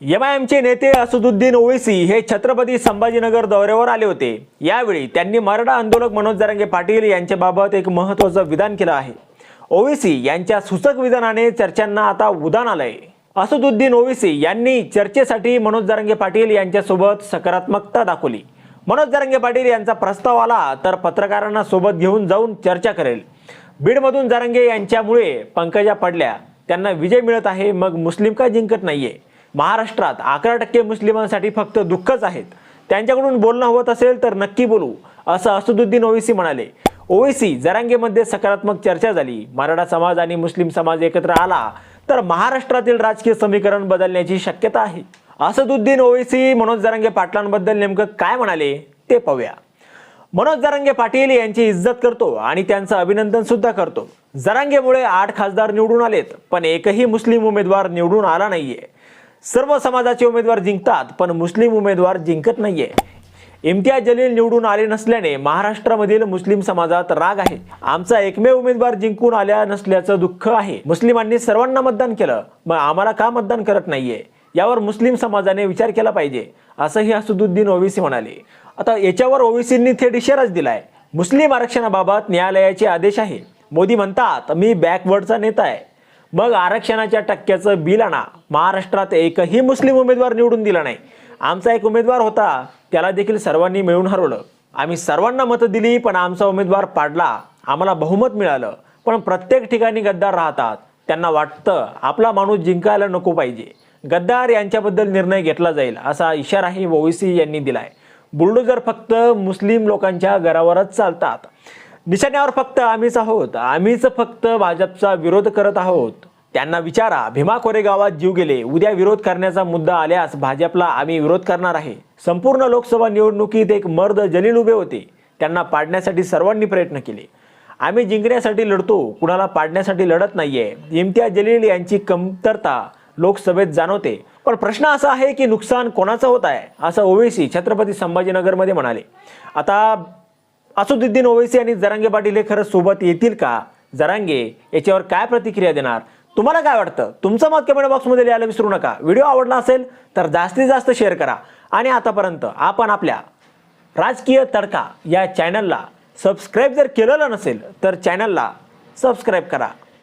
M I एमचे नेते असदुद्दीन ओवेसी हे छत्रपती संभाजीनगर दौऱ्यावर आले होते. यावेळी त्यांनी मराठा आंदोलक मनोज जरांगे पाटील यांच्याबाबत एक महत्त्वाचं विधान केलं आहे. ओवेसी यांच्या सूचक विधानाने चर्चांना आता उदान आलंय. असदुद्दीन ओवेसी यांनी चर्चेसाठी मनोज जरांगे पाटील यांच्यासोबत सकारात्मकता दाखवली. मनोज जरांगे पाटील यांचा प्रस्ताव आला तर पत्रकारांना सोबत घेऊन जाऊन चर्चा करेल. बीडमधून जरांगे यांच्यामुळे पंकजा पडल्या. त्यांना विजय मिळत आहे मग मुस्लिम का जिंकत नाहीये? महाराष्ट्रात अकरा टक्के मुस्लिमांसाठी फक्त दुःखच आहेत. त्यांच्याकडून बोलणं होत असेल तर नक्की बोलू असं असदुद्दीन ओवेसी म्हणाले. ओवेसी जरांगेमध्ये सकारात्मक चर्चा झाली. मराठा समाज आणि मुस्लिम समाज एकत्र आला तर महाराष्ट्रातील राजकीय समीकरण बदलण्याची शक्यता आहे. असदुद्दीन ओवेसी मनोज जरांगे पाटलांबद्दल नेमकं काय म्हणाले ते पाहूया. मनोज जरांगे पाटील यांची इज्जत करतो आणि त्यांचं अभिनंदन सुद्धा करतो. जरांगेमुळे आठ खासदार निवडून आलेत पण एकही मुस्लिम उमेदवार निवडून आला नाहीये. सर्व समाजाचे उमेदवार जिंकतात पण मुस्लिम उमेदवार जिंकत नाहीये. इम्तियाज जलील निवडून आले नसल्याने महाराष्ट्रामधील मुस्लिम समाजात राग आहे. आमचा एकमेव उमेदवार जिंकून आल्या नसल्याचं दुःख आहे. मुस्लिमांनी सर्वांना मतदान केलं मग आम्हाला का मतदान करत नाहीये? यावर मुस्लिम समाजाने विचार केला पाहिजे असंही असदुद्दीन ओवीसी म्हणाले. आता याच्यावर ओवीसींनी थेट इशाराच दिलाय. मुस्लिम आरक्षणाबाबत न्यायालयाचे आदेश आहे. मोदी म्हणतात मी बॅकवर्डचा नेता आहे. मग आरक्षणाच्या टक्क्याचं बिल आणा. महाराष्ट्रात एकही मुस्लिम उमेदवार निवडून दिला नाही. आमचा एक उमेदवार होता त्याला देखील सर्वांनी मिळून हरवलं. आम्ही सर्वांना मतं दिली पण आमचा उमेदवार पाडला. आम्हाला बहुमत मिळालं. पण प्रत्येक ठिकाणी गद्दार राहतात. त्यांना वाटतं आपला माणूस जिंकायला नको पाहिजे. गद्दार यांच्याबद्दल निर्णय घेतला जाईल असा इशाराही ओवेसी यांनी दिलाय. बुलडोजर फक्त मुस्लिम लोकांच्या घरावरच चालतात. निशाण्यावर फक्त आम्हीच आहोत. आम्हीच फक्त भाजपचा विरोध करत आहोत. त्यांना विचारा भीमा कोरेगावात जीव गेले उद्या विरोध करण्याचा मुद्दा आल्यास भाजपला आम्ही विरोध करणार आहे. संपूर्ण लोकसभा निवडणुकीत एक मर्द जलील उभे होते. त्यांना पाडण्यासाठी सर्वांनी प्रयत्न केले. आम्ही जिंकण्यासाठी लढतो कुणाला पाडण्यासाठी लढत नाहीये. इम्तियाज जलील यांची कमतरता लोकसभेत जाणवते. पण प्रश्न असा आहे की नुकसान कोणाचं होत आहे असं ओवेसी छत्रपती संभाजीनगरमध्ये म्हणाले. आता असुद्दीन ओवैसी आणि जरांगे पाटील हे खरंच सोबत येतील का? जरांगे याच्यावर काय प्रतिक्रिया देणार? तुम्हाला काय वाटतं? तुमचं मत कमेंट बॉक्समध्ये लिहायला विसरू नका. व्हिडिओ आवडला असेल तर जास्तीत जास्त शेअर करा. आणि आतापर्यंत आपण आपल्या राजकीय तडका या चॅनलला सबस्क्राईब जर केलेलं नसेल तर चॅनलला सबस्क्राईब करा.